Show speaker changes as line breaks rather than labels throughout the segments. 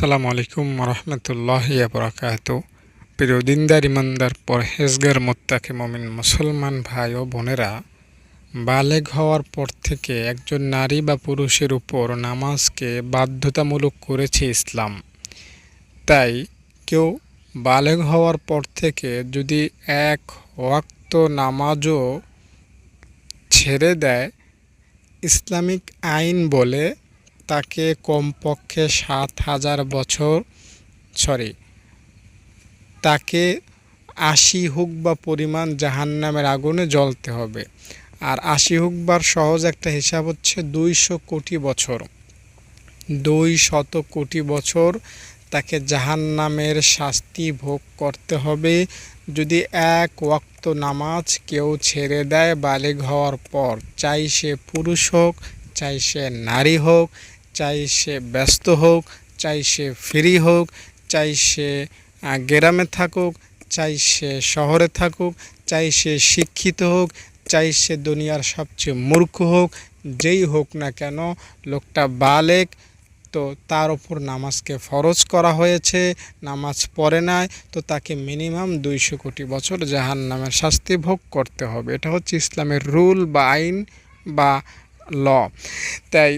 আসসালামু আলাইকুম রহমতুল্লাহ বরাকাত প্রিয় দিনদার ইমানদার, পরহেজগার, মোত্তাকে মমিন, মুসলমান ভাই ও বোনেরা, বালেগ হওয়ার পর থেকে একজন নারী বা পুরুষের উপর নামাজকে বাধ্যতামূলক করেছে ইসলাম। তাই কেউ বালেগ হওয়ার পর থেকে যদি এক ওয়াক্ত নামাজও ছেড়ে দেয়, ইসলামিক আইন বলে তাকে কমপক্ষে সাত হাজার বছর সরি তাকে আশি হুক বা পরিমাণ জাহান্নামের আগুনে জ্বলতে হবে। আর আশি হুকবার সহজ একটা হিসাব হচ্ছে দুইশো কোটি বছর। দুই শত কোটি বছর তাকে জাহান্নামের শাস্তি ভোগ করতে হবে। যদি এক ওয়াক্ত নামাজ কেউ ছেড়ে দেয় বালেগ হওয়ার পর, চাই সে পুরুষ হোক, চাই সে নারী হোক চাই সে ব্যস্ত হোক, চাই সে ফ্রি হোক, চাই সে গ্রামে থাকুক, চাই সে শহরে থাকুক, চাই সে শিক্ষিত হোক, চাই সে দুনিয়ার সবচেয়ে মূর্খ হোক, যেই হোক না কেন লোকটা বালেক। তো তার ওপর নামাজকে ফরজ করা হয়েছে, নামাজ পড়ে নাই, তো তাকে মিনিমাম দুইশো কোটি বছর জাহান নামের শাস্তি ভোগ করতে হবে। এটা হচ্ছে ইসলামের রুল বা আইন বা ল। তাই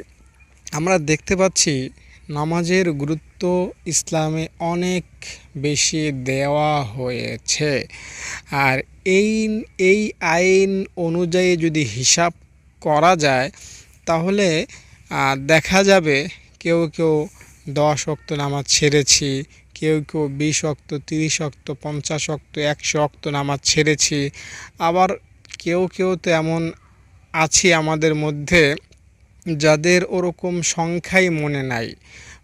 আমরা দেখতে পাচ্ছি নামাজের গুরুত্ব ইসলামে অনেক বেশি দেওয়া হয়েছে। আর এই এই আইন অনুযায়ী যদি হিসাব করা যায়, তাহলে দেখা যাবে কেউ কেউ দশ অক্ত নামাজ ছেড়েছি, কেউ কেউ বিশ অক্ত তিরিশ অক্ত পঞ্চাশ অক্ত একশো অক্ত নামাজ ছেড়েছি। আবার কেউ কেউ তো এমন আছি আমাদের মধ্যে যাদের ওরকম সংখ্যাই মনে নাই।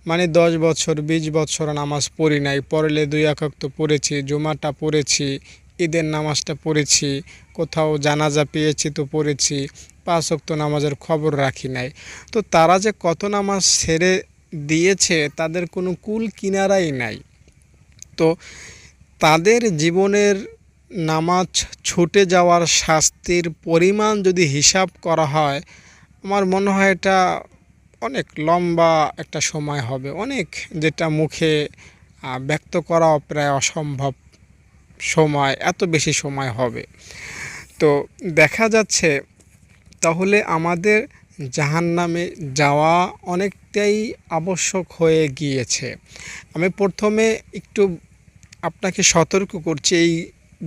মানে দশ বছর, বিশ বছর নামাজ পড়ি নাই, পড়লে দুই একক পড়েছি, জুমাটা পড়েছি, ঈদের নামাজটা পড়েছি, কোথাও জানাজা পেয়েছি তো পড়েছি, পাঁচ অক্ত নামাজের খবর রাখি নাই। তো তারা যে কত নামাজ ছেড়ে দিয়েছে, তাদের কোনো কুল কিনারাই নাই। তো তাদের জীবনের নামাজ ছুটে যাওয়ার শাস্তির পরিমাণ যদি হিসাব করা হয় আমার মনে হয় এটা অনেক লম্বা একটা সময় হবে। অনেক যেটা মুখে ব্যক্ত করা প্রায় অসম্ভব সময়, এত বেশি সময় হবে। তো দেখা যাচ্ছে, তাহলে আমাদের জাহান নামে যাওয়া অনেকটাই আবশ্যক হয়ে গিয়েছে। আমি প্রথমে একটু আপনাকে সতর্ক করছি এই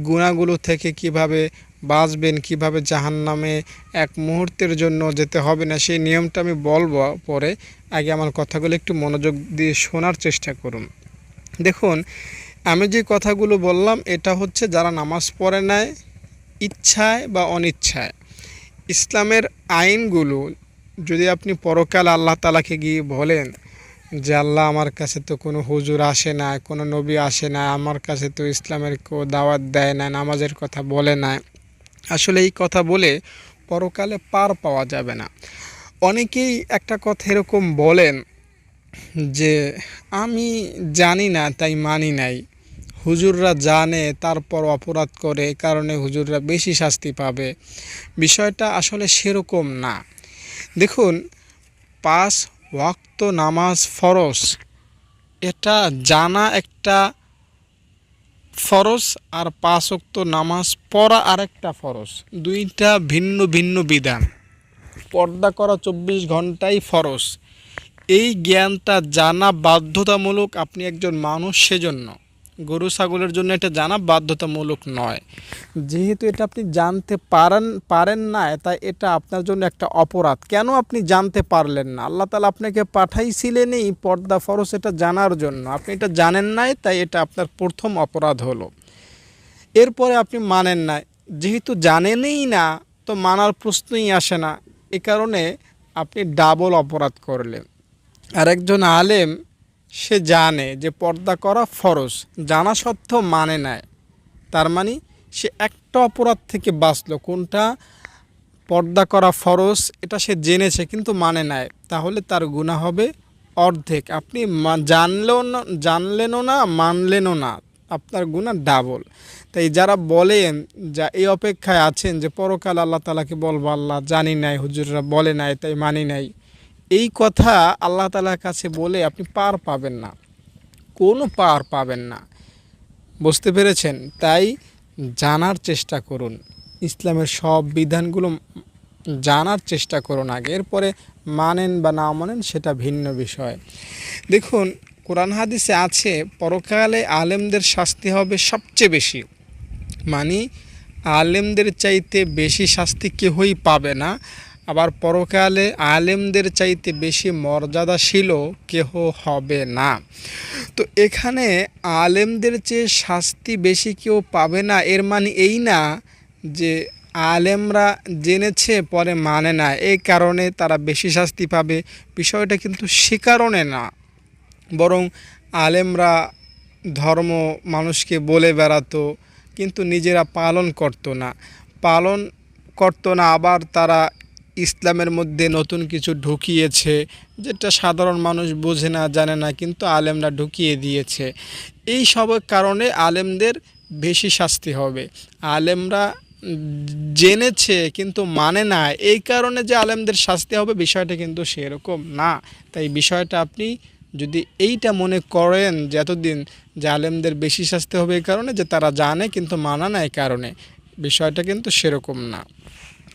গুণাগুলো থেকে কীভাবে বাঁচবেন, কীভাবে জাহান নামে এক মুহূর্তের জন্য যেতে হবে না, সেই নিয়মটা আমি বলব পরে। আগে আমার কথাগুলো একটু মনোযোগ দিয়ে শোনার চেষ্টা করুন। দেখুন, আমি যে কথাগুলো বললাম, এটা হচ্ছে যারা নামাজ পড়ে নেয় ইচ্ছায় বা অনিচ্ছায়। ইসলামের আইনগুলো যদি আপনি পরকাল আল্লাহ তালাকে গিয়ে বলেন যে, আল্লাহ আমার কাছে তো কোনো হুজুর আসে না কোনো নবী আসে না আমার কাছে তো ইসলামের কেউ দাওয়াত দেয় না নামাজের কথা বলে না আসলে এই কথা বলে পরকালে পার পাওয়া যাবে না। অনেকেই একটা কথা এরকম বলেন যে, আমি জানি না, তাই মানি নাই। হুজুররা জানে, তারপর অপরাধ করে কারণে হুজুররা বেশি শাস্তি পাবে। বিষয়টা আসলে সেরকম না। দেখুন, পাঁচ ওয়াক্ত নামাজ ফরজ, এটা জানা একটা ফরজ আর পাঁচ নামাজ পড়া আরেকটা ফরজ। দুইটা ভিন্ন ভিন্ন বিধান। পর্দা করা চব্বিশ ঘন্টাই ফরজ। এই জ্ঞানটা জানা বাধ্যতামূলক আপনি একজন মানুষ সেজন্য। গরু, ছাগলের জন্য এটা জানা বাধ্যতামূলক নয়। যেহেতু এটা আপনি জানতে পারেন পারেন না, তাই এটা আপনার জন্য একটা অপরাধ। কেন আপনি জানতে পারলেন না? আল্লাহ তালা আপনাকে পাঠাইছিলেনই পর্দা ফরস এটা জানার জন্য। আপনি এটা জানেন নাই, তাই এটা আপনার প্রথম অপরাধ হলো। এরপরে আপনি মানেন না। যেহেতু জানেনই না, তো মানার প্রশ্নই আসে না। এ কারণে আপনি ডাবল অপরাধ করলেন। আরেকজন আলেম সে জানে যে পর্দা করা ফরজ, জানা সত্ত্বেও মানে নেয় তার মানে সে একটা অপরাধ থেকে বাঁচলো। কোনটা? পর্দা করা ফরজ, এটা সে জেনেছে কিন্তু মানে নেয় তাহলে তার গুণা হবে অর্ধেক। আপনি জানলেও না, জানলেনও না, মানলেনও না। আপনার গুণা ডাবল তাই যারা বলেন, যা এই অপেক্ষায় আছেন যে পরকাল আল্লাহ তালাকে বলব, আল্লাহ জানি নাই, হুজুররা বলে নাই, তাই মানি নাই। এই কথা আল্লাহ তালার কাছে বলে আপনি পার পাবেন না। কোনো পার পাবেন না। বুঝতে পেরেছেন? তাই জানার চেষ্টা করুন। ইসলামের সব বিধানগুলো জানার চেষ্টা করুন আগে। এরপরে মানেন বা না মানেন সেটা ভিন্ন বিষয়। দেখুন, কোরআন হাদিসে আছে, পরকালে আলেমদের শাস্তি হবে সবচেয়ে বেশি। মানে আলেমদের চাইতে বেশি শাস্তি কেহই পাবে না। আবার পরকালে আলেমদের চাইতে বেশি মর্যাদাশীল কেহ হবে না। তো এখানে আলেমদের চেয়ে শাস্তি বেশি কেউ পাবে না, এর মানে এই না যে আলেমরা জেনেছে, পরে মানে না। এই কারণে তারা বেশি শাস্তি পাবে। বিষয়টা কিন্তু সে কারণে না। বরং আলেমরা ধর্ম মানুষকে বলে বেড়াতো, কিন্তু নিজেরা পালন করতো না। পালন করতো না, আবার তারা ইসলামের মধ্যে নতুন কিছু ঢুকিয়েছে, যেটা সাধারণ মানুষ বোঝে না, জানে না, কিন্তু আলেমরা ঢুকিয়ে দিয়েছে। এই সবের কারণে আলেমদের বেশি শাস্তি হবে। আলেমরা জেনেছে কিন্তু মানে না। এই কারণে যে আলেমদের শাস্তি হবে, বিষয়টা কিন্তু সেরকম না। তাই বিষয়টা আপনি যদি এইটা মনে করেন যে এতদিন যে আলেমদের বেশি শাস্তি হবে এই কারণে, যে তারা জানে কিন্তু মানা না এই কারণে, বিষয়টা কিন্তু সেরকম না।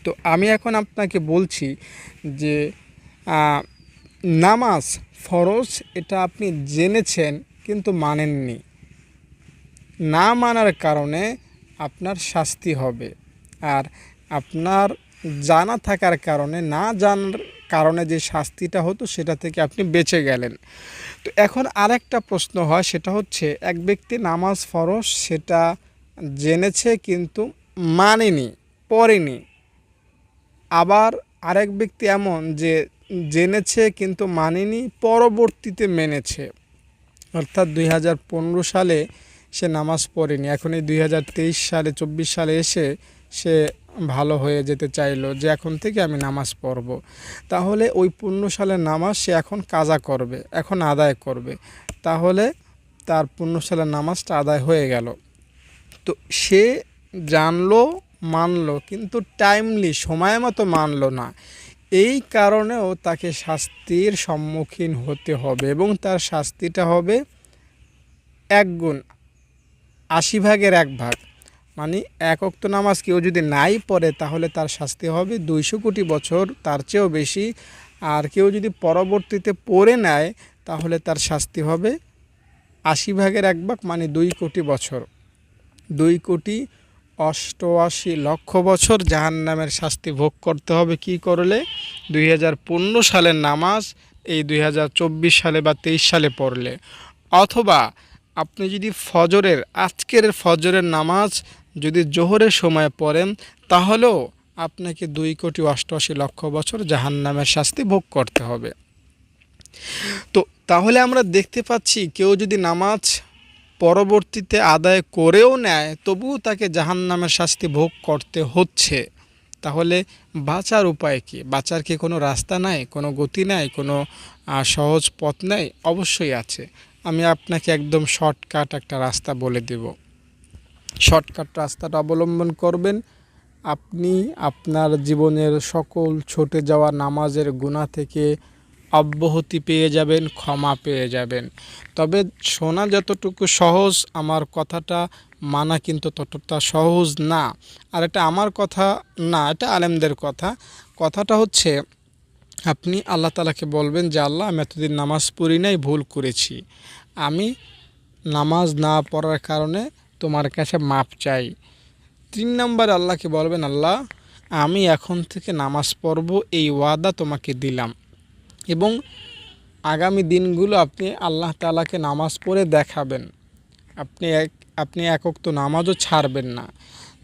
তো আমি এখন আপনাকে বলছি যে নামাজ ফরজ এটা আপনি জেনেছেন কিন্তু মানেননি। না মানার কারণে আপনার শাস্তি হবে। আর আপনার জানা থাকার কারণে, না জানার কারণে যে শাস্তিটা হতো সেটা থেকে আপনি বেঁচে গেলেন। তো এখন আরেকটা প্রশ্ন হয়, সেটা হচ্ছে এক ব্যক্তি নামাজ ফরজ সেটা জেনেছে কিন্তু মানেনি, পড়েনি। আবার আরেক ব্যক্তি এমন যে জেনেছে কিন্তু মানেনি, পরবর্তীতে মেনেছে। অর্থাৎ দুই হাজার পনেরো সালে সে নামাজ পড়েনি। এখন এই দুই হাজার তেইশ সালে, চব্বিশ সালে এসে সে ভালো হয়ে যেতে চাইলো যে এখন থেকে আমি নামাজ পড়ব। তাহলে ওই পূর্ণ সালের নামাজ সে এখন কাজা করবে, এখন আদায় করবে। তাহলে তার পূর্ণ সালের নামাজটা আদায় হয়ে গেল। তো সে জানলো মানলো, কিন্তু টাইমলি সময় মতো মানলো না। এই কারণেও তাকে শাস্তির সম্মুখীন হতে হবে এবং তার শাস্তিটা হবে এক গুণ, আশি ভাগের এক ভাগ। মানে এক অক্ত নামাজ কেউ যদি নাই পড়ে, তাহলে তার শাস্তি হবে দুইশো কোটি বছর, তার চেয়েও বেশি। আর কেউ যদি পরবর্তীতে পড়ে নেয়, তাহলে তার শাস্তি হবে আশি ভাগের এক ভাগ মানে দুই কোটি বছর। দুই কোটি অষ্টআশি লক্ষ বছর জাহান্নামের শাস্তি ভোগ করতে হবে। কি করলে? দুই হাজার পনেরো সালের নামাজ, এই দুই হাজার চব্বিশ সালে বা তেইশ সালে পড়লে। অথবা আপনি যদি ফজরের, আজকের ফজরের নামাজ যদি জোহরের সময় পড়েন, তাহলেও আপনাকে দুই কোটি অষ্টআশি লক্ষ বছর জাহান্নামের শাস্তি ভোগ করতে হবে। তো তাহলে আমরা দেখতে পাচ্ছি কেউ যদি নামাজ পরবর্তীতে আদায় করেও নেয়, তবুও তাকে জাহান্নামের শাস্তি ভোগ করতে হচ্ছে। তাহলে বাঁচার উপায় কি? বাঁচার কি কোনো রাস্তা নাই? কোনো গতি নাই? কোনো সহজ পথ নাই? অবশ্যই আছে। আমি আপনাকে একদম শর্টকাট একটা রাস্তা বলে দেব। শর্টকাট রাস্তাটা অবলম্বন করবেন। আপনি আপনার জীবনের সকল ছুটে যাওয়া নামাজের গুণা থেকে অব্যাহতি পেয়ে যাবেন, ক্ষমা পেয়ে যাবেন। তবে শোনা যতটুকু সহজ, আমার কথাটা মানা কিন্তু ততটা সহজ না। আর এটা আমার কথা না, এটা আলেমদের কথা। কথাটা হচ্ছে, আপনি আল্লাহ তালাকে বলবেন যে, আল্লাহ, আমি এতদিন নামাজ পড়ি নাই, ভুল করেছি। আমি নামাজ না পড়ার কারণে তোমার কাছে মাপ চাই। তিন নম্বর আল্লাহকে বলবেন, আল্লাহ, আমি এখন থেকে নামাজ পড়ব, এই ওয়াদা তোমাকে দিলাম। এবং আগামী দিনগুলো আপনি আল্লাহ তালাকে নামাজ পড়ে দেখাবেন। আপনি এক, আপনি একক তো নামাজও ছাড়বেন না।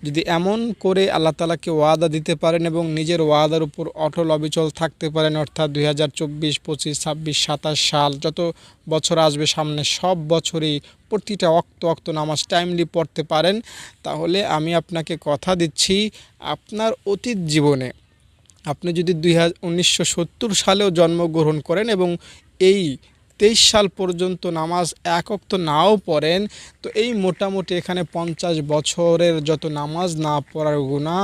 যদি এমন করে আল্লাহ তালাকে ওয়াদা দিতে পারেন এবং নিজের ওয়াদার উপর অটল অবিচল থাকতে পারেন, অর্থাৎ দুই হাজার চব্বিশ, পঁচিশ, ছাব্বিশ, সাতাশ সাল, যত বছর আসবে সামনে সব বছরই প্রতিটা অক্ত অক্ত নামাজ টাইমলি পড়তে পারেন, তাহলে আমি আপনাকে কথা দিচ্ছি আপনার অতীত জীবনে। আপনি যদি দুই সালেও জন্মগ্রহণ করেন এবং এই তেইশ সাল পর্যন্ত নামাজ এক অক্ত নাও পড়েন, তো এই মোটামুটি এখানে পঞ্চাশ বছরের যত নামাজ না পড়ার গুণা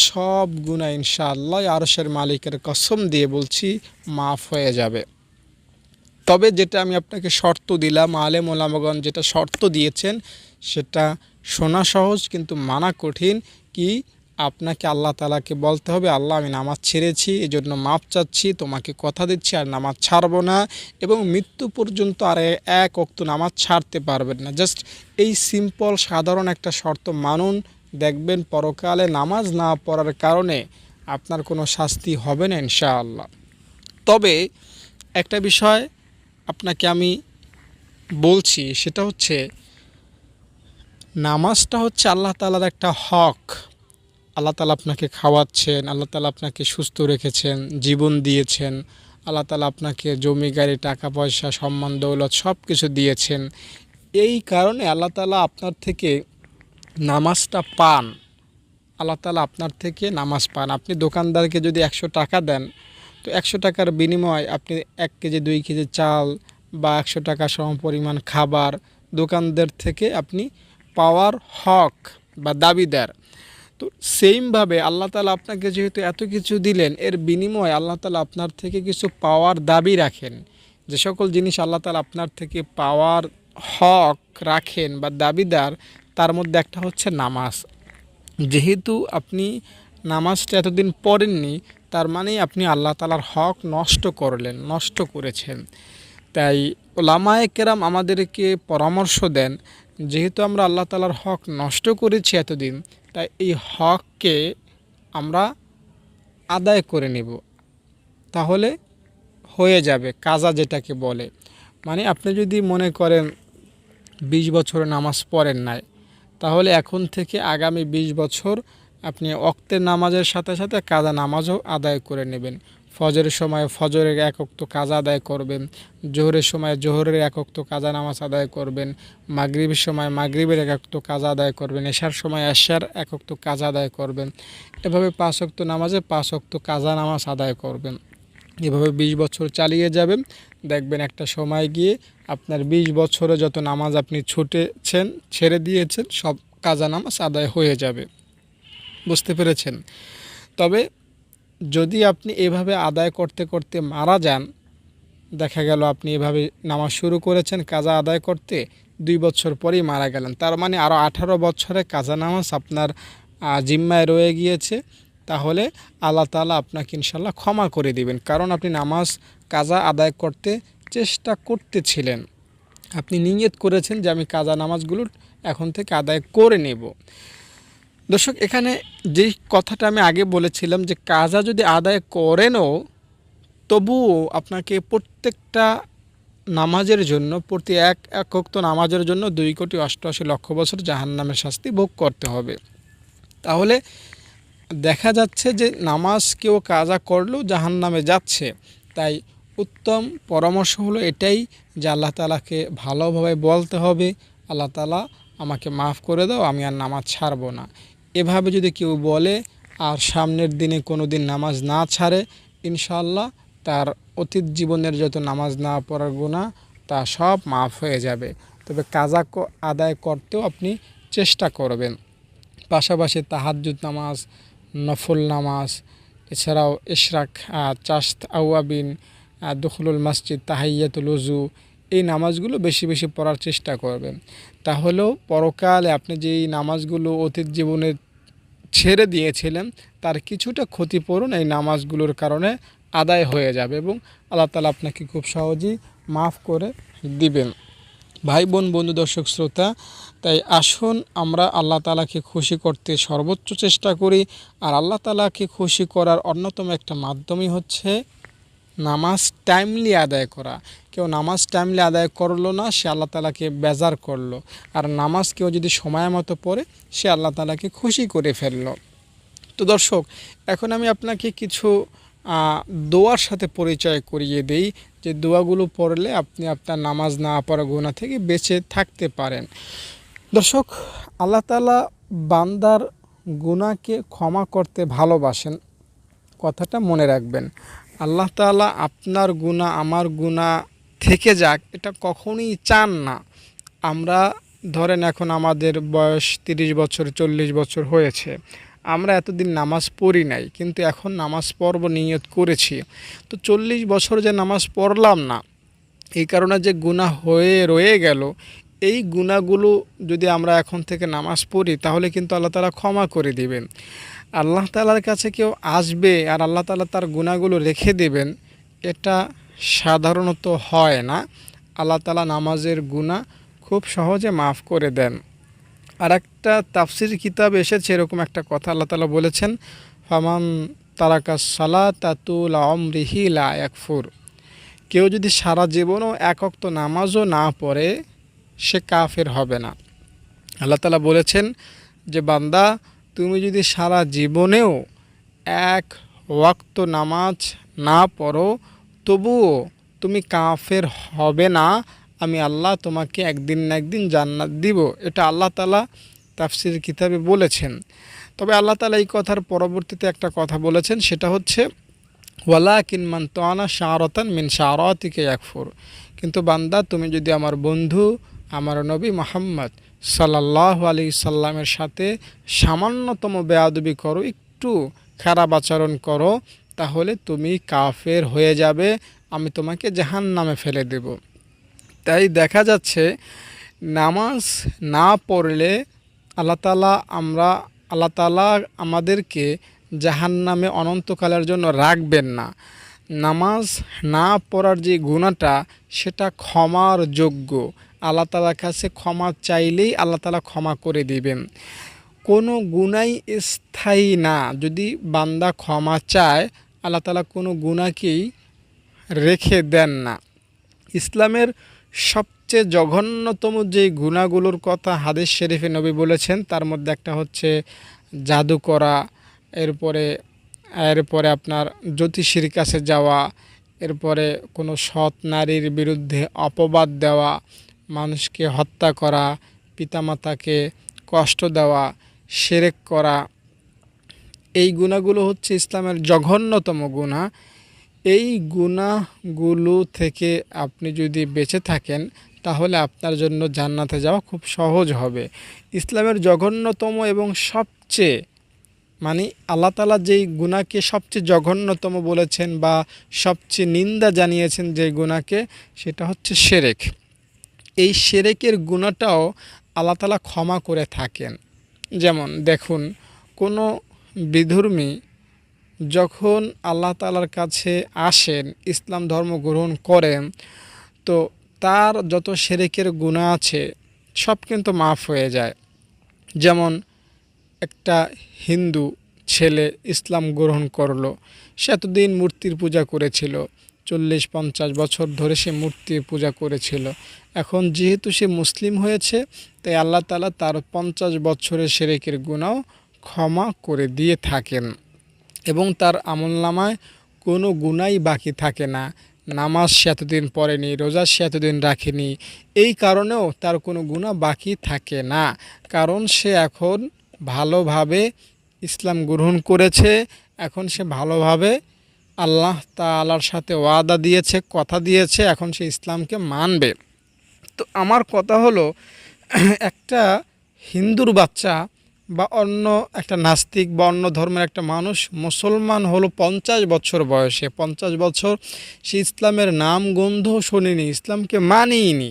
সব গুণা ইনশাআল্লাহ আরসের মালিকের কসম দিয়ে বলছি মাফ হয়ে যাবে। তবে যেটা আমি আপনাকে শর্ত দিলাম, আলেম ওলামগণ যেটা শর্ত দিয়েছেন, সেটা শোনা সহজ কিন্তু মানা কঠিন। কি? আপনাকে আল্লাহ তালাকে বলতে হবে, আল্লাহ আমি নামাজ ছেড়েছি এই জন্য মাপ চাচ্ছি, তোমাকে কথা দিচ্ছি আর নামাজ ছাড়বো না এবং মৃত্যু পর্যন্ত আর এক অক্ত নামাজ ছাড়তে পারবেন না। জাস্ট এই সিম্পল, সাধারণ একটা শর্ত মানুন। দেখবেন পরকালে নামাজ না পড়ার কারণে আপনার কোনো শাস্তি হবে না ইনশাআল্লাহ। তবে একটা বিষয় আপনাকে আমি বলছি, সেটা হচ্ছে নামাজটা হচ্ছে আল্লাহ তালার একটা হক। আল্লাহ তালা আপনাকে খাওয়াচ্ছেন, আল্লাহ তালা আপনাকে সুস্থ রেখেছেন, জীবন দিয়েছেন, আল্লাহ তালা আপনাকে জমি, গাড়ি, টাকা, পয়সা, সম্মান, দৌলত সব কিছু দিয়েছেন। এই কারণে আল্লাহ তালা আপনার থেকে নামাজটা পান। আল্লাহ তালা আপনার থেকে নামাজ পান। আপনি দোকানদারকে যদি একশো টাকা দেন, তো একশো টাকার বিনিময়ে আপনি এক কেজি, দুই কেজি চাল বা একশো টাকা সম পরিমাণ খাবার দোকানদার থেকে আপনি পাওয়ার হক বা দাবিদার। তো সেইমভাবে আল্লাহ তালা আপনাকে যেহেতু এত কিছু দিলেন, এর বিনিময়ে আল্লাহ তালা আপনার থেকে কিছু পাওয়ার দাবি রাখেন। যে সকল জিনিস আল্লাহ তালা আপনার থেকে পাওয়ার হক রাখেন বা দাবিদার, তার মধ্যে একটা হচ্ছে নামাজ। যেহেতু আপনি নামাজটা এতদিন পড়েননি, তার মানে আপনি আল্লাহ তালার হক নষ্ট করলেন, নষ্ট করেছেন। তাই ওলামায়ে কেরাম আমাদেরকে পরামর্শ দেন, যেহেতু আমরা আল্লাহ তালার হক নষ্ট করেছি এতদিন তাই এই হককে আমরা আদায় করে নেব। তাহলে হয়ে যাবে কাজা যেটাকে বলে। মানে আপনি যদি মনে করেন বিশ বছরে নামাজ পড়েন নাই, তাহলে এখন থেকে আগামী বিশ বছর আপনি অক্তের নামাজের সাথে সাথে কাজা নামাজও আদায় করে নেবেন। ফজরের সময় ফজরের এক অক্ত কাজা আদায় করবেন, জোহরের সময় জোহরের এক অক্ত কাজা নামাজ আদায় করবেন, মাগরিবের সময় মাগরিবের এক অক্ত কাজা আদায় করবেন, এশার সময় এশার এক অক্ত কাজা আদায় করবেন। এভাবে পাঁচ অক্ত নামাজে পাঁচ অক্ত কাজা নামাজ আদায় করবেন। এভাবে বিশ বছর চালিয়ে যাবেন, দেখবেন একটা সময় গিয়ে আপনার বিশ বছরে যত নামাজ আপনি ছুটেছেন, ছেড়ে দিয়েছেন, সব কাজা নামাজ আদায় হয়ে যাবে। বুঝতে পেরেছেন? তবে যদি আপনি এভাবে আদায় করতে করতে মারা যান, দেখা গেল আপনি এভাবে নামাজ শুরু করেছেন, কাজা আদায় করতে দুই বছর পরেই মারা গেলেন। তার মানে আরও আঠারো বছরে কাজা নামাজ আপনার জিম্মায় রয়ে গিয়েছে। তাহলে আল্লাহ তালা আপনাকে ইনশাল্লাহ ক্ষমা করে দিবেন। কারণ আপনি নামাজ, কাজা আদায় করতে চেষ্টা করতেছিলেন। আপনি নিয়ত করেছেন যে আমি কাজা নামাজগুলো এখন থেকে আদায় করে নেব। দর্শক, এখানে যেই কথাটা আমি আগে বলেছিলাম যে কাজা যদি আদায় করেনও, তবুও আপনাকে প্রত্যেকটা নামাজের জন্য, প্রতি এক একক নামাজের জন্য দুই কোটি অষ্টআশি লক্ষ বছর জাহান্নামের শাস্তি ভোগ করতে হবে। তাহলে দেখা যাচ্ছে যে নামাজ কেউ কাজা করলেও জাহান্নামে যাচ্ছে। তাই উত্তম পরামর্শ হলো এটাই যে আল্লাহ তালাকে ভালোভাবে বলতে হবে, আল্লাহ তালা আমাকে মাফ করে দাও, আমি আর নামাজ ছাড়বো না। এভাবে যদি কেউ বলে, আর সামনের দিনে কোনো দিন নামাজ না ছাড়ে ইনশাল্লাহ তার অতীত জীবনের যত নামাজ না পড়ার গুণা তা সব মাফ হয়ে যাবে। তবে কাজা আদায় করতেও আপনি চেষ্টা করবেন। পাশাপাশি তাহাজ্জুদ নামাজ, নফল নামাজ, এছাড়াও ইশরাক চাস্ত আউয়াবিন দখলুল মসজিদ, তাহাইয়াতুল উজু এই নামাজগুলো বেশি বেশি পড়ার চেষ্টা করবেন। তাহলেও পরকালে আপনি যেই নামাজগুলো অতীত জীবনে ছেড়ে দিয়েছিলেন, তার কিছুটা ক্ষতিপূরণ এই নামাজগুলোর কারণে আদায় হয়ে যাবে এবং আল্লাহ তালা আপনাকে খুব সহজেই মাফ করে দিবেন। ভাই, বোন, বন্ধু, দর্শক, শ্রোতা, তাই আসুন আমরা আল্লাহ তালাকে খুশি করতে সর্বোচ্চ চেষ্টা করি। আর আল্লাহ তালাকে খুশি করার অন্যতম একটা মাধ্যমই হচ্ছে নামাজ টাইমলি আদায় করা। কেউ নামাজ টাইমলি আদায় করল না, সে আল্লাহ তালাকে বেজার করল। আর নামাজ কেউ যদি সময় মতো পড়ে, সে আল্লাহ তালাকে খুশি করে ফেলল। তো দর্শক, এখন আমি আপনাকে কিছু দোয়ার সাথে পরিচয় করিয়ে দেই, যে দোয়াগুলো পড়লে আপনি আপনার নামাজ না পড়া গুণা থেকে বেঁচে থাকতে পারেন। দর্শক, আল্লাহ তালা বান্দার গুণাকে ক্ষমা করতে ভালোবাসেন। কথাটা মনে রাখবেন। আল্লাহ তাআলা আপনার গুণা আমার গুণা থেকে যাক, এটা কখনোই চান না। আমরা ধরেন এখন আমাদের বয়স তিরিশ বছর, চল্লিশ বছর হয়েছে। আমরা এতদিন নামাজ পড়ি নাই, কিন্তু এখন নামাজ পড়ব নিয়ত করেছি। তো চল্লিশ বছর যে নামাজ পড়লাম না, এই কারণে যে গুনাহ হয়ে রয়ে গেল, এই গুণাগুলো যদি আমরা এখন থেকে নামাজ পড়ি, তাহলে কিন্তু আল্লাহ তালা ক্ষমা করে দিবেন। আল্লাহ তালার কাছে কেউ আসবে আর আল্লাহ তালা তার গুণাগুলো রেখে দেবেন, এটা সাধারণত হয় না। আল্লাহ তালা নামাজের গুণা খুব সহজে মাফ করে দেন। আর একটা তাফসির কিতাব এসেছে, এরকম একটা কথা আল্লাহ তালা বলেছেন, ফামান তারাকা সালা তাতুল আমরিহি লা একফুর কেউ যদি সারা জীবনও একক তো নামাজও না পড়ে, সে কাফের হবে না। আল্লাহ তালা বলেছেন যে, বান্দা তুমি যদি সারা জীবনেও এক ওয়াক্ত নামাজ না পড়ো, তবুও তুমি কাফের হবে না। আমি আল্লাহ তোমাকে একদিন না একদিন জান্নাত দিব। এটা আল্লাহ তালা তাফসির কিতাবে বলেছেন। তবে আল্লাহ তালা এই কথার পরবর্তীতে একটা কথা বলেছেন, সেটা হচ্ছে ওয়ালা কিনমান তোয়ানা শাহরতান মিন শাহরতিকে একফুর কিন্তু বান্দা, তুমি যদি আমার বন্ধু, আমার নবী মোহাম্মদ সাল্লাহ আলি সাল্লামের সাথে সামান্যতম বেয়াদবি করো, একটু খারাপ আচরণ করো, তাহলে তুমি কাফের হয়ে যাবে, আমি তোমাকে জাহান নামে ফেলে দেব। তাই দেখা যাচ্ছে নামাজ না পড়লে আল্লাহ তালা আমরা, আল্লাহ তালা আমাদেরকে জাহান নামে অনন্তকালের জন্য রাখবেন না। নামাজ না পড়ার যে গুণাটা, সেটা ক্ষমার যোগ্য। আল্লাহ তালার কাছে ক্ষমা চাইলেই আল্লাহ তালা ক্ষমা করে দিবেন। কোনো গুণাই স্থায়ী না। যদি বান্দা ক্ষমা চায়, আল্লাহ তালা কোনো গুণাকেই রেখে দেন না। ইসলামের সবচেয়ে জঘন্যতম যে গুণাগুলোর কথা হাদিস শরীফে নবী বলেছেন, তার মধ্যে একটা হচ্ছে জাদু করা, এরপরে এরপরে আপনার জ্যোতিষীর কাছে যাওয়া, এরপরে কোনো সৎ নারীর বিরুদ্ধে অপবাদ দেওয়া মানুষকে হত্যা করা, পিতামাতাকে কষ্ট দেওয়া, সেরেক করা, এই গুণাগুলো হচ্ছে ইসলামের জঘন্যতম গুণা। এই গুণাগুলো থেকে আপনি যদি বেঁচে থাকেন, তাহলে আপনার জন্য জান্নাতে যাওয়া খুব সহজ হবে। ইসলামের জঘন্যতম এবং সবচেয়ে মানে আল্লাহ তালা যেই গুণাকে সবচেয়ে জঘন্যতম বলেছেন বা সবচেয়ে নিন্দা জানিয়েছেন যে গুণাকে, সেটা হচ্ছে সেরেক। এই সেরেকের গুণাটাও আল্লাহ তালা ক্ষমা করে থাকেন। যেমন দেখুন, কোনো বিধর্মী যখন আল্লাহ তালার কাছে আসেন, ইসলাম ধর্ম গ্রহণ করেন, তো তার যত সেরেকের গুণা আছে, সব কিন্তু মাফ হয়ে যায়। যেমন একটা হিন্দু ছেলে ইসলাম গ্রহণ করল, সে এতদিন মূর্তির পূজা করেছিল চল্লিশ, পঞ্চাশ বছর ধরে সে মূর্তি পূজা করেছিল। এখন যেহেতু সে মুসলিম হয়েছে, তাই আল্লাহ তালা তার পঞ্চাশ বছরের সেরেকের গুণাও ক্ষমা করে দিয়ে থাকেন এবং তার আমলনামায় কোনো গুণাই বাকি থাকে না। নামাজ সে এতদিন পড়েনি, রোজা সে এতদিন রাখেনি, এই কারণেও তার কোনো গুণা বাকি থাকে না। কারণ সে এখন ভালোভাবে ইসলাম গ্রহণ করেছে, এখন সে ভালোভাবে আল্লাহ তালার সাথে ওয়াদা দিয়েছে, কথা দিয়েছে, এখন সে ইসলামকে মানবে। তো আমার কথা হলো, একটা হিন্দুর বাচ্চা বা অন্য একটা নাস্তিক বা অন্য ধর্মের একটা মানুষ মুসলমান হলো পঞ্চাশ বছর বয়সে। পঞ্চাশ বছর সে ইসলামের নাম, গন্ধ শোনেনি, ইসলামকে মানিনি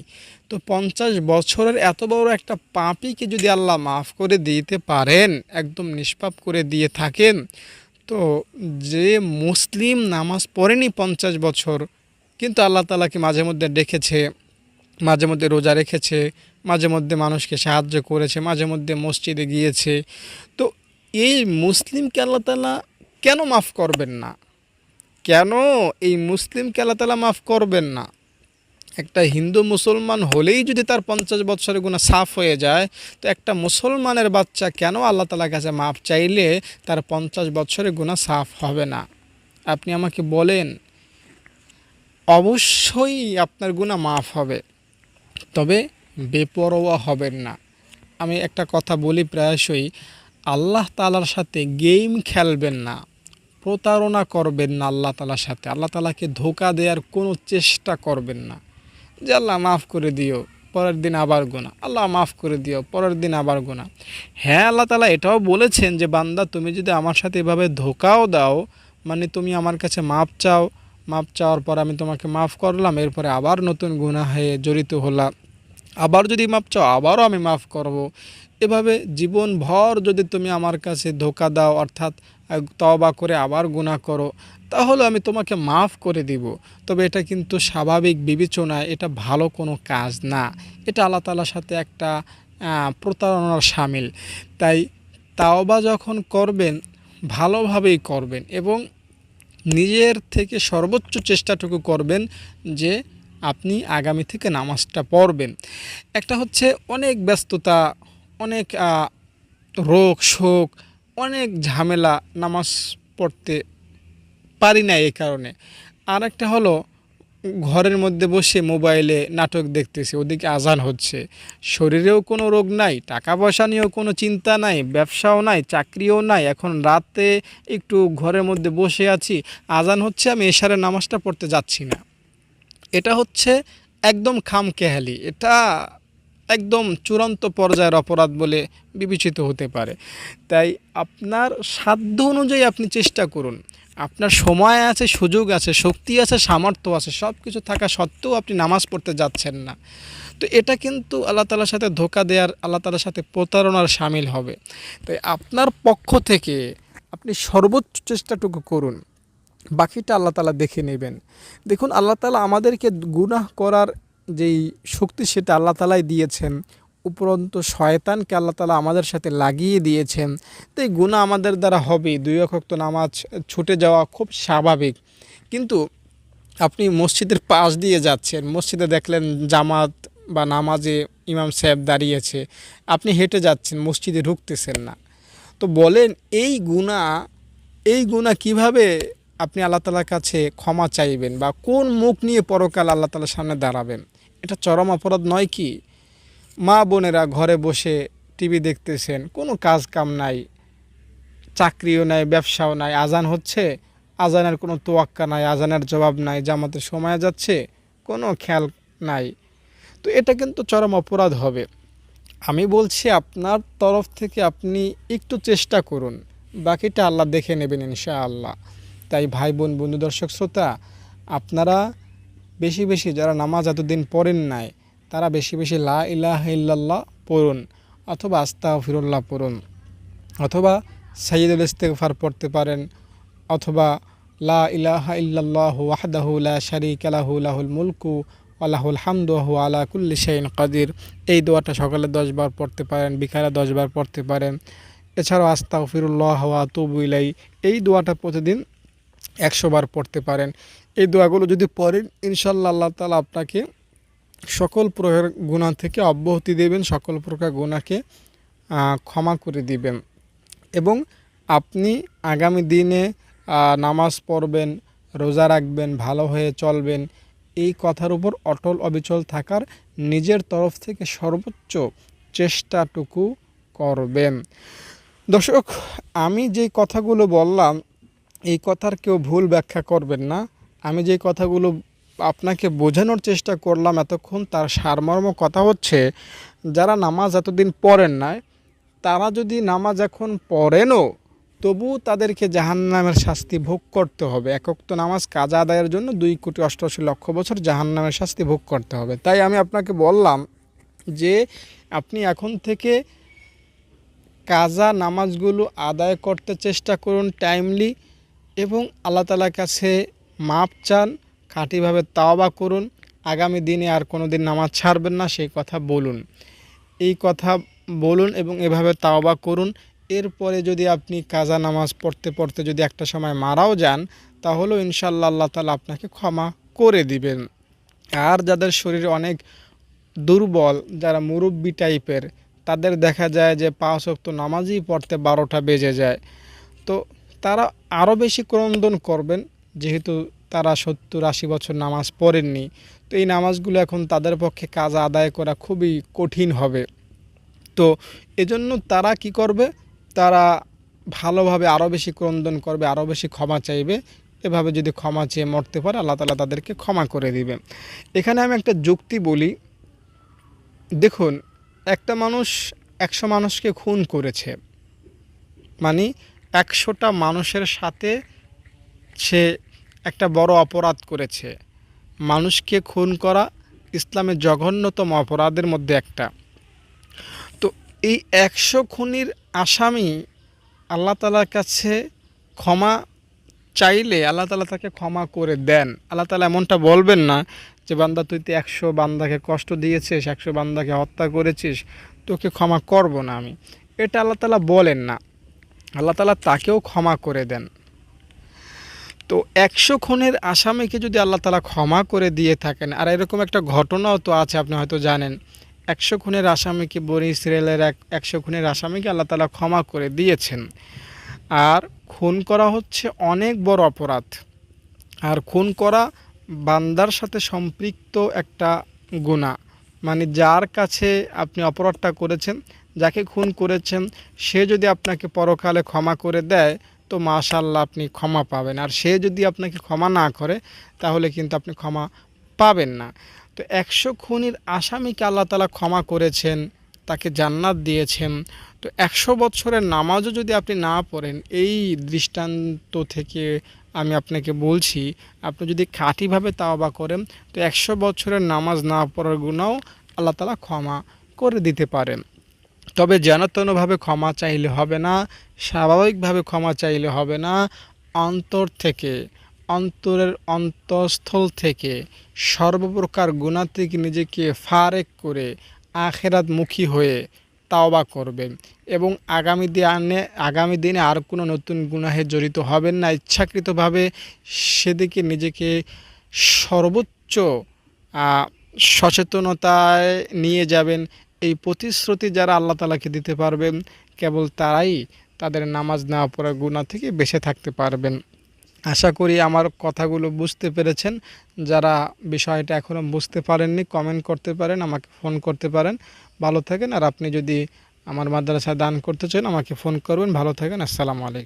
তো পঞ্চাশ বছরের এত বড় একটা পাপিকে যদি আল্লাহ মাফ করে দিতে পারেন, একদম নিষ্পাপ করে দিয়ে থাকেন তো যে মুসলিম নামাজ পড়েনি পঞ্চাশ বছর, কিন্তু আল্লাহ তালাকে মাঝে মধ্যে ডেকেছে, মাঝে মধ্যে রোজা রেখেছে, মাঝে মধ্যে মানুষকে সাহায্য করেছে, মাঝে মধ্যে মসজিদে গিয়েছে। তো এই মুসলিমকে আল্লাহ তালা কেন মাফ করবেন না? কেন এই মুসলিমকে আল্লাহ তালা মাফ করবেন না? একটা হিন্দু মুসলমান হলেই যদি তার পঞ্চাশ বছরের গুণা সাফ হয়ে যায়, তো একটা মুসলমানের বাচ্চা কেন আল্লাহ তালার কাছে মাফ চাইলে তার পঞ্চাশ বছরের গুণা সাফ হবে না? আপনি আমাকে বলেন, অবশ্যই আপনার গুণা মাফ হবে, তবে বেপরোয়া হবেন না। আমি একটা কথা বলি প্রায়শই, আল্লাহ তালার সাথে গেম খেলবেন না, প্রতারণা করবেন না আল্লাহ তালার সাথে। আল্লাহ তালাকে ধোকা দেওয়ার কোনো চেষ্টা করবেন না। যে আল্লাহ মাফ করে দিও, পরের দিন আবার গোনা আল্লাহ মাফ করে দিও, পরের দিন আবার গোনা হ্যাঁ আল্লাহ তালা এটাও বলেছেন যে, বান্দা, তুমি যদি আমার সাথে এভাবে ধোকাও দাও মানে তুমি আমার কাছে মাপ চাও, মাপ চাওয়ার পর আমি তোমাকে মাফ করলাম, এরপরে আবার নতুন গুণা হয়ে জড়িত হলাম। আবার যদি মাপ চাও, আবারও আমি মাফ করব। এভাবে জীবনভর যদি তুমি আমার কাছে ধোকা দাও, অর্থাৎ তবা করে আবার গুণা করো তাহলে আমি তোমাকে মাফ করে দিব। তবে এটা কিন্তু স্বাভাবিক বিবেচনায় এটা ভালো কোনো কাজ না। এটা আল্লাহ তালার সাথে একটা প্রতারণার সামিল। তাই তাওবা যখন করবেন, ভালোভাবেই করবেন এবং নিজের থেকে সর্বোচ্চ চেষ্টাটুকু করবেন যে আপনি আগামী থেকে নামাজটা পড়বেন। একটা হচ্ছে অনেক ব্যস্ততা, অনেক রোগ, শোক, অনেক ঝামেলা নামাজ পড়তে পারি না এই কারণে। আর একটা হলো, ঘরের মধ্যে বসে মোবাইলে নাটক দেখতেছি, ওদিকে আজান হচ্ছে। শরীরেও কোনো রোগ নাই টাকা পয়সা নিয়েও কোনো চিন্তা নাই, ব্যবসাও নাই, চাকরিও নাই। এখন রাতে একটু ঘরের মধ্যে বসে আছি, আজান হচ্ছে, আমি এশারের নামাজটা পড়তে যাচ্ছি না। এটা হচ্ছে একদম খামকেহালি এটা একদম চূড়ান্ত পর্যায়ের অপরাধ বলে বিবেচিত হতে পারে। তাই আপনার সাধ্য অনুযায়ী আপনি চেষ্টা করুন। আপনার সময় আছে, সুযোগ আছে, শক্তি আছে, সামর্থ্য আছে সব কিছু থাকা সত্ত্বেও আপনি নামাজ পড়তে যাচ্ছেন না। তো এটা কিন্তু আল্লাহ তালার সাথে ধোকা দেওয়ার, আল্লাহ তালার সাথে প্রতারণার সামিল হবে। তাই আপনার পক্ষ থেকে আপনি সর্বোচ্চ চেষ্টাটুকু করুন। বাকিটা আল্লাহ তালা দেখে নেবেন। দেখুন, আল্লাহ তালা আমাদেরকে গুনাহ করার যেই শক্তি সেটা আল্লাহ তালাই দিয়েছেন। উপরন্ত শয়তানকে আল্লাহ তালা আমাদের সাথে লাগিয়ে দিয়েছেন। তাই গুণা আমাদের দ্বারা হবে, দুই অক্ষক্ত নামাজ ছুটে যাওয়া খুব স্বাভাবিক। কিন্তু আপনি মসজিদের পাশ দিয়ে যাচ্ছেন, মসজিদে দেখলেন জামাত বা নামাজে ইমাম সাহেব দাঁড়িয়েছে। আপনি হেঁটে যাচ্ছেন, মসজিদে ঢুকতেছেন না। তো বলেন, এই গুণা এই গুণা কীভাবে আপনি আল্লাহ তালার কাছে ক্ষমা চাইবেন বা কোন মুখ নিয়ে পরকাল আল্লাহ তালার সামনে দাঁড়াবেন? এটা চরম অপরাধ নয় কি? মা বোনেরা ঘরে বসে টিভি দেখতেছেন, কোনো কাজ কাম নাই, চাকরিও নাই, ব্যবসাও নাই, আজান হচ্ছে, আজানের কোনো তোয়াক্কা নাই, আজানের জবাব নাই জামাতের সময় যাচ্ছে, কোনো খেয়াল নাই। তো এটা কিন্তু চরম অপরাধ হবে। আমি বলছি আপনার তরফ থেকে আপনি একটু চেষ্টা করুন, বাকিটা আল্লাহ দেখে নেবেন ইনশাআল্লাহ। তাই ভাই বোন, বন্ধু, দর্শক, শ্রোতা, আপনারা বেশি বেশি যারা নামাজ এতদিন পড়েন নাই তারা বেশি বেশি লা ইলাহ ইল্লাল্লাহ পড়ুন অথবা আস্তা ফিরুল্লাহ পড়ুন। অথবা সাইয়দুল ইস্তেগফার পড়তে পারেন অথবা লা ইলাহা ইল্লাল্লাহু ওয়াহদাহু লা শারীকা লাহু, লাহুল মুলকু আল্লাহুল হামদু, ওয়া আলা কুল্লি শাইইন কাদির। এই দোয়াটা সকালে দশবার পড়তে পারেন, বিকালে দশবার পড়তে পারেন। এছাড়াও আস্তাগফিরুল্লাহ ওয়া আতুবু ইলাই এই দোয়াটা প্রতিদিন একশো বার পড়তে পারেন। এই দোয়াগুলো যদি পড়েন, ইনশাল্লাহ আল্লাহ তালা আপনাকে সকল প্রকার গুণা থেকে অব্যাহতি দেবেন, সকল প্রকার গুণাকে ক্ষমা করে দিবেন। এবং আপনি আগামী দিনে নামাজ পড়বেন, রোজা রাখবেন, ভালো হয়ে চলবেন, এই কথার উপর অটল অবিচল থাকার নিজের তরফ থেকে সর্বোচ্চ চেষ্টাটুকু করবেন। দর্শক, আমি যে কথাগুলো বললাম, এই কথার কেউ ভুল ব্যাখ্যা করবেন না। আমি যে কথাগুলো আপনাকে বোঝানোর চেষ্টা করলাম এতক্ষণ, তার সারমর্ম কথা হচ্ছে, যারা নামাজ এতদিন পড়েন না তারা যদি নামাজ এখন পড়েনও তবু তাদেরকে জাহান্নামের শাস্তি ভোগ করতে হবে। একক তো নামাজ কাজা আদায়ের জন্য দুই কোটি অষ্টআশি লক্ষ বছর জাহান্নামের শাস্তি ভোগ করতে হবে। তাই আমি আপনাকে বললাম যে, আপনি এখন থেকে কাজা নামাজগুলো আদায় করতে চেষ্টা করুন টাইমলি এবং আল্লাহ তালার কাছে মাপ চান। খাঁটিভাবে তাওবা করুন। আগামী দিনে আর কোনো দিন নামাজ ছাড়বেন না, সেই কথা বলুন। এই কথা বলুন এবং এভাবে তাওবা করুন। এরপরে যদি আপনি কাজা নামাজ পড়তে পড়তে যদি একটা সময় মারাও যান, তাহলেও ইনশাল্লাহ আল্লাহ তালা আপনাকে ক্ষমা করে দিবেন। আর যাদের শরীর অনেক দুর্বল, যারা মুরব্বি টাইপের, তাদের দেখা যায় যে পাঁচ অক্ত নামাজই পড়তে বারোটা বেজে যায়। তো তারা আরও বেশি ক্রন্দন করবেন, যেহেতু তারা সত্তর আশি বছর নামাজ পড়েননি। তো এই নামাজগুলো এখন তাদের পক্ষে কাজ আদায় করা খুবই কঠিন হবে। তো এজন্য তারা কি করবে? তারা ভালোভাবে আরও বেশি ক্রন্দন করবে, আরও বেশি ক্ষমা চাইবে। এভাবে যদি ক্ষমা চেয়ে মরতে পারে, আল্লাহ তালা তাদেরকে ক্ষমা করে দিবে। এখানে আমি একটা যুক্তি বলি। দেখুন, একটা মানুষ একশো মানুষকে খুন করেছে। মানে একশোটা মানুষের সাথে সে একটা বড় অপরাধ করেছে। মানুষকে খুন করা ইসলামের জঘন্যতম অপরাধের মধ্যে একটা। তো এই একশো খুনির আসামি আল্লাহ তালার কাছে ক্ষমা চাইলে আল্লাহ তালা তাকে ক্ষমা করে দেন। আল্লাহ তালা এমনটা বলবেন না যে, বান্দা, তুই তো একশো বান্দাকে কষ্ট দিয়েছিস, একশো বান্দাকে হত্যা করেছিস, তোকে ক্ষমা করব না আমি। এটা আল্লাহ তালা বলেন না। আল্লাহ তালা তাকেও ক্ষমা করে দেন। তো একশো খুনের আসামিকে যদি আল্লাহ তালা ক্ষমা করে দিয়ে থাকেন, আর এরকম একটা ঘটনাও তো আছে, আপনি হয়তো জানেন। একশো খুনের আসামিকে বনি ইসরায়েলের এক, একশো খুনের আসামিকে আল্লাহ তালা ক্ষমা করে দিয়েছেন। আর খুন করা হচ্ছে অনেক বড় অপরাধ। আর খুন করা বান্দার সাথে সম্পৃক্ত একটা গুণা মানে যার কাছে আপনি অপরাধটা করেছেন, যাকে খুন করেছেন, সে যদি আপনাকে পরকালে ক্ষমা করে দেয় তো মাশাল্লাহ আপনি ক্ষমা পাবেন। আর সে যদি আপনাকে ক্ষমা না করে, তাহলে কিন্তু আপনি ক্ষমা পাবেন না। তো একশো খুনির আসামিকে আল্লাহ তালা ক্ষমা করেছেন, তাকে জান্নাত দিয়েছেন। তো একশো বছরের নামাজও যদি আপনি না পড়েন, এই দৃষ্টান্ত থেকে আমি আপনাকে বলছি, আপনি যদি খাঁটিভাবে তাওবা করেন, তো একশো বছরের নামাজ না পড়ার গুণাও আল্লাহ তালা ক্ষমা করে দিতে পারেন। তবে যেনতনভাবে ক্ষমা চাইলে হবে না, স্বাভাবিকভাবে ক্ষমা চাইলে হবে না। অন্তর থেকে, অন্তরের অন্তঃস্থল থেকে সর্বপ্রকার গুণা থেকে নিজেকে ফারেক করে আখেরাতমুখী হয়ে তাওবা করবেন এবং আগামী দিনে আগামী দিনে আর কোনো নতুন গুনাহে জড়িত হবেন না। ইচ্ছাকৃতভাবে সেদিকে নিজেকে সর্বোচ্চ সচেতনতায় নিয়ে যাবেন এই প্রতিশ্রুতি যারা আল্লাহ তালাকে দিতে পারবেন কেবল তারাই তাদের নামাজ না পড়া গুণা থেকে বেঁচে থাকতে পারবেন। আশা করি আমার কথাগুলো বুঝতে পেরেছেন। যারা বিষয়টা এখনও বুঝতে পারেননি কমেন্ট করতে পারেন, আমাকে ফোন করতে পারেন। ভালো থাকেন, আর আপনি যদি আমার মাদ্রাসায় দান করতে চান, আমাকে ফোন করবেন। ভালো থাকেন, আসসালামু আলাইকুম।